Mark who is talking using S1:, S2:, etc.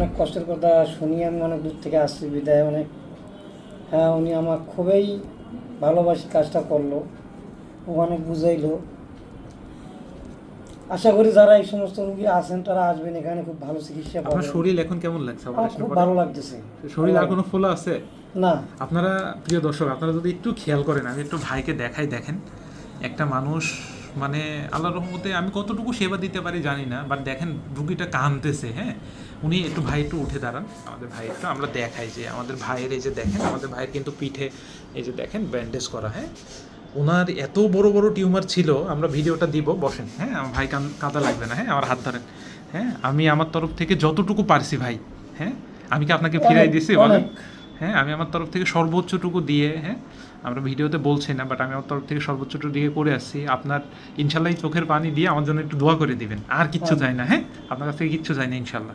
S1: অনেক কষ্টের কথা শুনি আমি অনেক দূর থেকে আসছি বিদায় অনেক। হ্যাঁ উনি আমার খুবই ভালোবাসি কাজটা করল। ও অনেক বুঝাইলো। আশা করি যারা এই সমস্ত রুগী আছেন তারা আসবেন এখানে খুব ভালো চিকিৎসা
S2: আপনার
S1: পাবেন।
S2: শরীর এখন কেমন লাগছে? অপারেশন
S1: খুব ভালো লাগতেছে।
S2: শরীর আর কোনো ফোলা আছে?
S1: না।
S2: আপনারা প্রিয় দর্শক আপনারা যদি একটু খেয়াল করেন আমি একটু ভাইকে দেখাই দেখেন। একটা মানুষ মানে আল্লাহ রহমতে আমি কতটুকু সেবা দিতে পারি জানি না বাট দেখেন রুগীটা কাঁদতেছে হ্যাঁ? উনি একটু ভাই একটু উঠে দাঁড়ান। আমাদের ভাই একটু আমরা দেখাই যে আমাদের ভাইয়ের এই যে দেখেন আমাদের ভাইয়ের কিন্তু পিঠে এই যে দেখেন ব্যান্ডেজ করা হ্যাঁ? ওনার এত বড় বড় টিউমার ছিল আমরা ভিডিওটা দিব বসেন হ্যাঁ? আমার ভাই কান কাদা লাগবে না হ্যাঁ? আমার হাত ধরেন হ্যাঁ? আমি আমার তরফ থেকে যতটুকু পারছি ভাই হ্যাঁ? আমি কি আপনাকে ফিরাই দিছি? বলেন। হ্যাঁ আমি আমার তরফ থেকে সর্বোচ্চটুকু দিয়ে হ্যাঁ আমরা ভিডিওতে বলছি না বাট আমি আমার তরফ থেকে সর্বোচ্চটুকু দিয়ে করে আসছি। আপনার ইনশাল্লাহ চোখের পানি দিয়ে আমার জন্য একটু দোয়া করে দিবেন। আর কিচ্ছু চাই না হ্যাঁ? আপনার কাছ থেকে কিচ্ছু চাই না ইনশাল্লাহ।